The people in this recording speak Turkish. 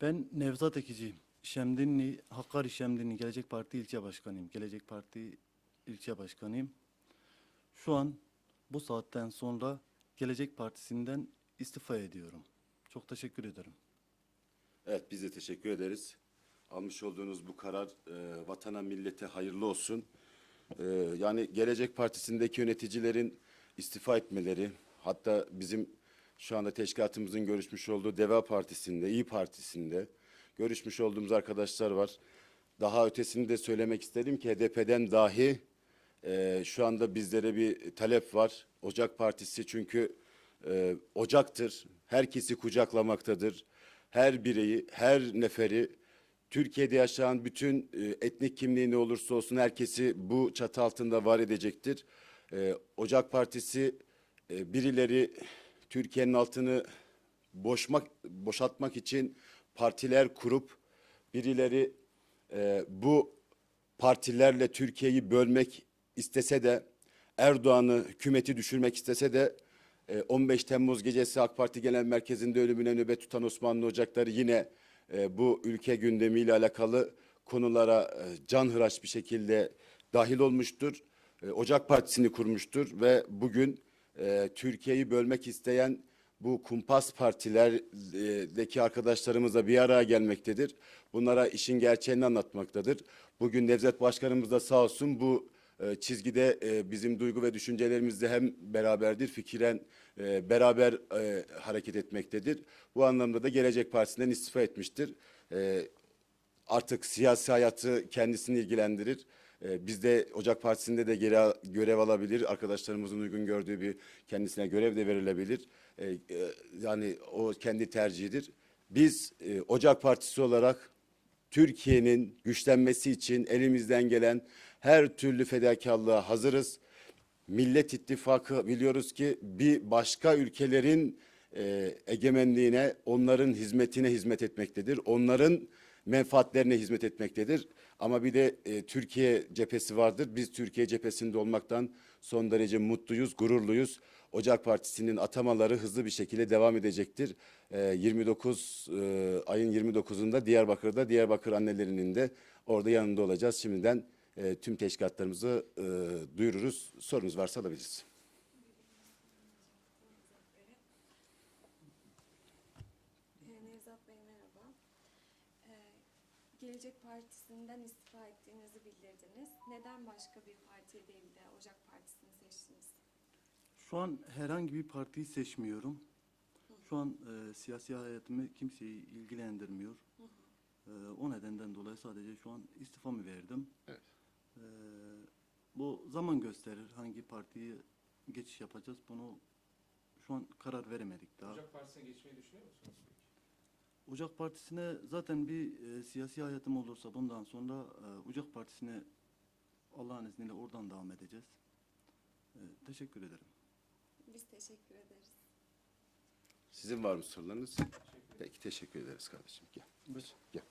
Ben Nevzat Ekici. Şemdinli, Hakkari Şemdinli Gelecek Parti ilçe başkanıyım. Gelecek Parti ilçe başkanıyım. Şu an bu saatten sonra Gelecek Partisi'nden istifa ediyorum. Çok teşekkür ederim. Evet biz de teşekkür ederiz. Almış olduğunuz bu karar e, vatana millete hayırlı olsun. E, yani Gelecek Partisi'ndeki yöneticilerin istifa etmeleri hatta bizim şu anda teşkilatımızın görüşmüş olduğu Deva Partisi'nde, İyi Partisi'nde görüşmüş olduğumuz arkadaşlar var. Daha ötesini de söylemek isterim ki HDP'den dahi e, şu anda bizlere bir talep var. Ocak Partisi çünkü e, ocaktır. Herkesi kucaklamaktadır. Her bireyi, her neferi Türkiye'de yaşayan bütün e, etnik kimliği ne olursa olsun herkesi bu çatı altında var edecektir. E, Ocak Partisi e, birileri Türkiye'nin altını boşmak boşaltmak için partiler kurup birileri e, bu partilerle Türkiye'yi bölmek istese de Erdoğan'ı hükümeti düşürmek istese de e, 15 Temmuz gecesi AK Parti Genel Merkezi'nde ölümüne nöbet tutan Osmanlı Ocakları yine e, bu ülke gündemiyle alakalı konulara e, canhıraş bir şekilde dahil olmuştur. E, Ocak Partisi'ni kurmuştur ve bugün e, Türkiye'yi bölmek isteyen bu kumpas partilerdeki arkadaşlarımızla bir araya gelmektedir. Bunlara işin gerçeğini anlatmaktadır. Bugün Nevzat Başkanımız da sağ olsun bu e, çizgide e, bizim duygu ve düşüncelerimizde hem beraberdir, fikiren e, beraber hareket etmektedir. Bu anlamda da Gelecek Partisi'nden istifa etmiştir. Artık siyasi hayatı kendisini ilgilendirir. Ee, Biz de Ocak Partisi'nde de geri görev alabilir. Arkadaşlarımızın uygun gördüğü bir kendisine görev de verilebilir. Ee, e, Yani o kendi tercihidir. Biz e, Ocak Partisi olarak Türkiye'nin güçlenmesi için elimizden gelen her türlü fedakarlığa hazırız. Millet İttifakı biliyoruz ki bir başka ülkelerin e, egemenliğine, onların hizmetine hizmet etmektedir. Onların menfaatlerine hizmet etmektedir. Ama bir de e, Türkiye cephesi vardır. Biz Türkiye cephesinde olmaktan son derece mutluyuz, gururluyuz. Ocak Partisi'nin atamaları hızlı bir şekilde devam edecektir. E, 29 e, ayın 29'unda Diyarbakır'da Diyarbakır annelerinin de orada yanında olacağız. Şimdiden e, tüm teşkilatlarımızı e, duyururuz. Sorunuz varsa alabiliriz. Gelecek Partisi'nden istifa ettiğinizi bildirdiniz. Neden başka bir parti değil de Ocak Partisi'ni seçtiniz? Şu an herhangi bir partiyi seçmiyorum. Şu an e, siyasi hayatımı kimseyi ilgilendirmiyor. E, o nedenden dolayı sadece şu an istifamı verdim. Evet. E, bu zaman gösterir hangi partiye geçiş yapacağız. Bunu şu an karar veremedik daha. Ocak Partisi'ne geçmeyi düşünüyor musunuz? Ocak Partisi'ne zaten bir e, siyasi hayatım olursa bundan sonra e, Ocak Partisi'ne Allah'ın izniyle oradan devam edeceğiz. E, teşekkür ederim. Biz teşekkür ederiz. Sizin var mı sorularınız? Peki teşekkür ederiz kardeşim. Gel. Buyur. Gel.